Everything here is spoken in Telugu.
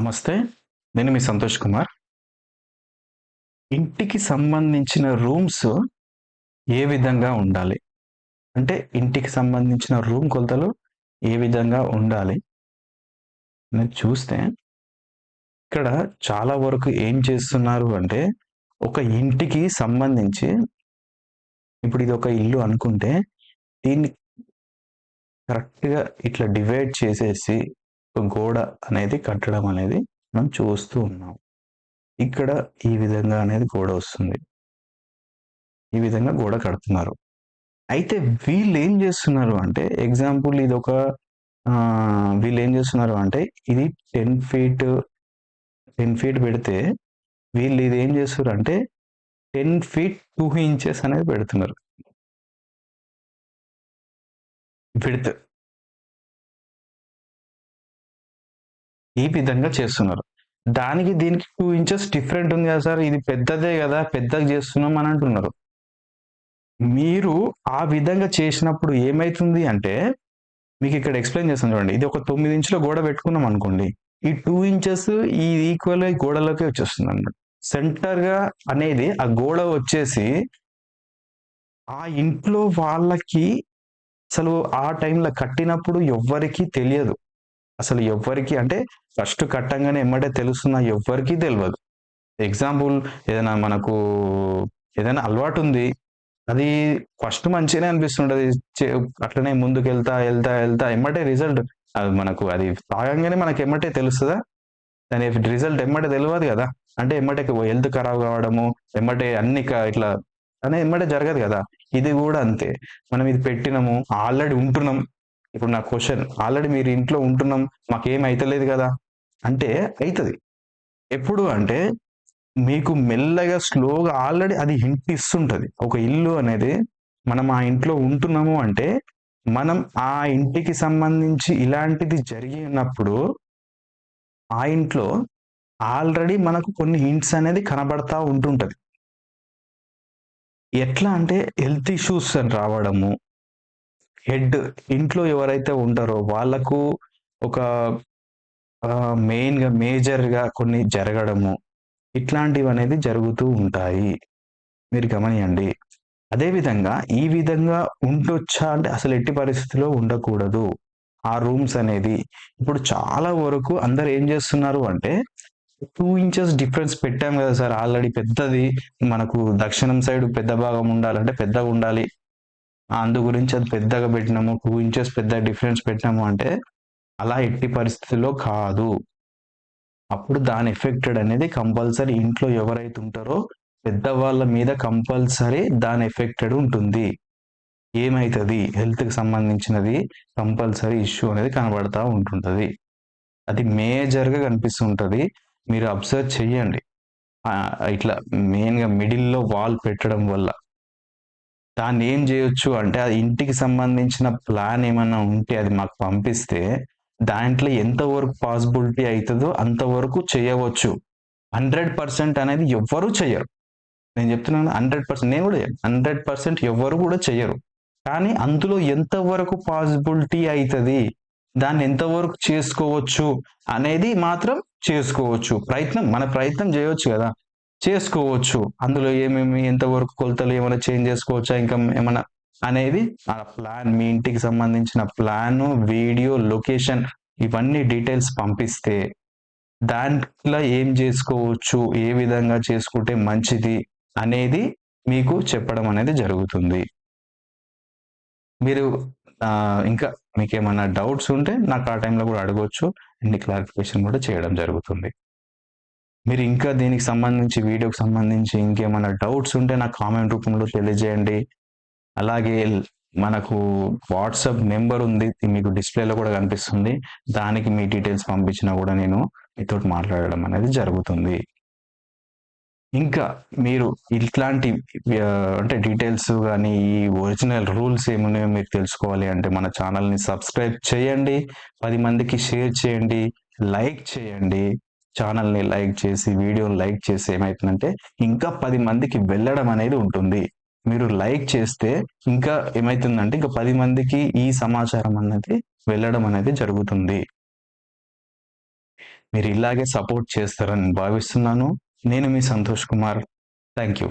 నమస్తే నేను మీ సంతోష్ కుమార్. ఇంటికి సంబంధించిన రూమ్స్ ఏ విధంగా ఉండాలి? అంటే ఇంటికి సంబంధించిన రూమ్ కొలతలు ఏ విధంగా ఉండాలి? నేను చూస్తే ఇక్కడ చాలా వరకు ఏం చేస్తున్నారు అంటే ఒక ఇంటికి సంబంధించి ఇప్పుడు ఇది ఒక ఇల్లు అనుకుంటే దీన్ని కరెక్ట్గా ఇట్లా డివైడ్ చేసేసి గోడ అనేది కట్టడం అనేది మనం చూస్తూ ఉన్నాం. ఇక్కడ ఈ విధంగా అనేది గోడ వస్తుంది. ఈ విధంగా గోడ కడుతున్నారు. అయితే వీళ్ళు ఏం చేస్తున్నారు అంటే ఎగ్జాంపుల్ ఇది ఒక వీళ్ళు ఏం చేస్తున్నారు అంటే ఇది టెన్ ఫీట్ టెన్ ఫీట్ పెడితే వీళ్ళు ఇది ఏం చేస్తున్నారు అంటే టెన్ ఫీట్ టూ ఇంచెస్ అనేది పెడుతున్నారు. విడ్త్ ఈ విధంగా చేస్తున్నారు. దానికి దీనికి టూ ఇంచెస్ డిఫరెంట్ ఉంది కదా సార్. ఇది పెద్దదే కదా పెద్దగా చేస్తున్నాం అని అంటున్నారు. మీరు ఆ విధంగా చేసినప్పుడు ఏమైతుంది అంటే మీకు ఇక్కడ ఎక్స్ప్లెయిన్ చేస్తాను చూడండి. ఇది ఒక తొమ్మిది ఇంచుల గోడ పెట్టుకున్నాం అనుకోండి. ఈ టూ ఇంచెస్ ఈ ఈక్వల్ గోడలోకి వచ్చేస్తుంది అన్నమాట. సెంటర్గా అనేది ఆ గోడ వచ్చేసి ఆ ఇంట్లో వాళ్ళకి అసలు ఆ టైంలో కట్టినప్పుడు ఎవ్వరికీ తెలియదు. అసలు ఎవ్వరికి అంటే ఫస్ట్ కట్టంగానే ఎమ్మటే తెలుస్తున్నా ఎవ్వరికి తెలియదు ఎగ్జాంపుల్ ఏదైనా మనకు ఏదైనా అలవాటు ఉంది అది ఫస్ట్ మంచిగానే అనిపిస్తుంటది. అట్లనే ముందుకు వెళ్తా వెళ్తా వెళ్తా ఎమ్మటే రిజల్ట్ అది మనకు అది తాగంగానే మనకి ఎమ్మటే తెలుస్తుందా? దాని రిజల్ట్ ఎమ్మటే తెలియదు కదా. అంటే ఎమ్మటే హెల్త్ ఖరాబ్ కావడము ఎమ్మటే అన్ని ఇట్లా అనే ఎమ్మటే జరగదు కదా. ఇది కూడా అంతే. మనం ఇది పెట్టినాము ఆల్రెడీ ఉంటున్నాం. ఇప్పుడు నా క్వశ్చన్ ఆల్రెడీ మీరు ఇంట్లో ఉంటున్నాం మాకేం అవుతలేదు కదా? అంటే అవుతుంది ఎప్పుడు అంటే మీకు మెల్లగా స్లోగా ఆల్రెడీ అది హింట్ ఇస్తుంటుంది. ఒక ఇల్లు అనేది మనం ఆ ఇంట్లో ఉంటున్నాము అంటే మనం ఆ ఇంటికి సంబంధించి ఇలాంటిది జరిగినప్పుడు ఆ ఇంట్లో ఆల్రెడీ మనకు కొన్ని హింట్స్ అనేది కనబడతా ఉంటుంటది. ఎట్లా అంటే హెల్త్ ఇష్యూస్ అని రావడము హెడ్ ఇంట్లో ఎవరైతే ఉంటారో వాళ్ళకు ఒక మెయిన్గా మేజర్గా కొన్ని జరగడము ఇట్లాంటివి అనేది జరుగుతూ ఉంటాయి. మీరు గమనియండి. అదే విధంగా ఈ విధంగా ఉండొచ్చా అంటే అసలు ఎట్టి పరిస్థితిలో ఉండకూడదు. ఆ రూమ్స్ అనేది ఇప్పుడు చాలా వరకు అందరు ఏం చేస్తున్నారు అంటే టూ ఇంచెస్ డిఫరెన్స్ పెట్టాం కదా సార్. ఆల్రెడీ పెద్దది. మనకు దక్షిణం సైడ్ పెద్ద భాగం ఉండాలంటే పెద్దగా ఉండాలి. అందు గురించి అది పెద్దగా పెట్టినాము టూ ఇంచెస్ పెద్ద డిఫరెన్స్ పెట్టినాము అంటే అలా ఎట్టి పరిస్థితిలో కాదు. అప్పుడు దాని ఎఫెక్టెడ్ అనేది కంపల్సరీ ఇంట్లో ఎవరైతే ఉంటారో పెద్దవాళ్ళ మీద కంపల్సరీ దాని ఎఫెక్టెడ్ ఉంటుంది. ఏమైతుంది? హెల్త్కి సంబంధించినది కంపల్సరీ ఇష్యూ అనేది కనబడతా ఉంటుంటుంది. అది మేజర్గా కనిపిస్తుంటుంది. మీరు అబ్జర్వ్ చెయ్యండి. ఇట్లా మెయిన్గా మిడిల్లో వాల్ పెట్టడం వల్ల దాన్ని ఏం చేయొచ్చు అంటే అది ఇంటికి సంబంధించిన ప్లాన్ ఏమైనా ఉంటే అది మాకు పంపిస్తే దాంట్లో ఎంతవరకు పాసిబిలిటీ అవుతుందో అంతవరకు చేయవచ్చు. హండ్రెడ్ పర్సెంట్ అనేది ఎవ్వరూ చెయ్యరు. నేను చెప్తున్నాను హండ్రెడ్ పర్సెంట్ నేను కూడా హండ్రెడ్ పర్సెంట్ ఎవ్వరు కూడా చెయ్యరు. కానీ అందులో ఎంతవరకు పాసిబిలిటీ అవుతుంది దాన్ని ఎంతవరకు చేసుకోవచ్చు అనేది మాత్రం చేసుకోవచ్చు. ప్రయత్నం మన ప్రయత్నం చేయవచ్చు కదా. చేసుకోవచ్చు. అందులో ఏమేమి ఎంతవరకు కొలతలు ఏమైనా చేంజ్ చేసుకోవచ్చా ఇంకా ఏమైనా అనేది ఆ ప్లాన్ మీ ఇంటికి సంబంధించిన ప్లాన్ వీడియో లొకేషన్ ఇవన్నీ డీటెయిల్స్ పంపిస్తే దాంట్లో ఏం చేసుకోవచ్చు ఏ విధంగా చేసుకుంటే మంచిది అనేది మీకు చెప్పడం అనేది జరుగుతుంది. మీరు ఇంకా మీకు ఏమైనా డౌట్స్ ఉంటే నాకు ఆ టైంలో కూడా అడగవచ్చు అండ్ క్లారిఫికేషన్ కూడా చేయడం జరుగుతుంది. మీరు ఇంకా దీనికి సంబంధించి వీడియోకి సంబంధించి ఇంకేమైనా డౌట్స్ ఉంటే నాకు కామెంట్ రూపంలో తెలియజేయండి. అలాగే మనకు వాట్సాప్ నెంబర్ ఉంది మీకు డిస్ప్లేలో కూడా కనిపిస్తుంది. దానికి మీ డీటెయిల్స్ పంపించినా కూడా నేను మీతో మాట్లాడడం అనేది జరుగుతుంది. ఇంకా మీరు ఇట్లాంటి అంటే డీటెయిల్స్ కానీ ఈ ఒరిజినల్ రూల్స్ ఏమున్నాయో మీరు తెలుసుకోవాలి అంటే మన ఛానల్ని సబ్స్క్రైబ్ చేయండి. పది మందికి షేర్ చేయండి. లైక్ చేయండి. ఛానల్ని లైక్ చేసి వీడియోని లైక్ చేసి ఏమవుతుందంటే ఇంకా పది మందికి వెళ్ళడం అనేది ఉంటుంది. మీరు లైక్ చేస్తే ఇంకా ఏమైతుందంటే ఇంకా పది మందికి ఈ సమాచారం అనేది వెళ్ళడం అనేది జరుగుతుంది. మీరు ఇలాగే సపోర్ట్ చేస్తారని భావిస్తున్నాను. నేను మీ సంతోష్ కుమార్. Thank you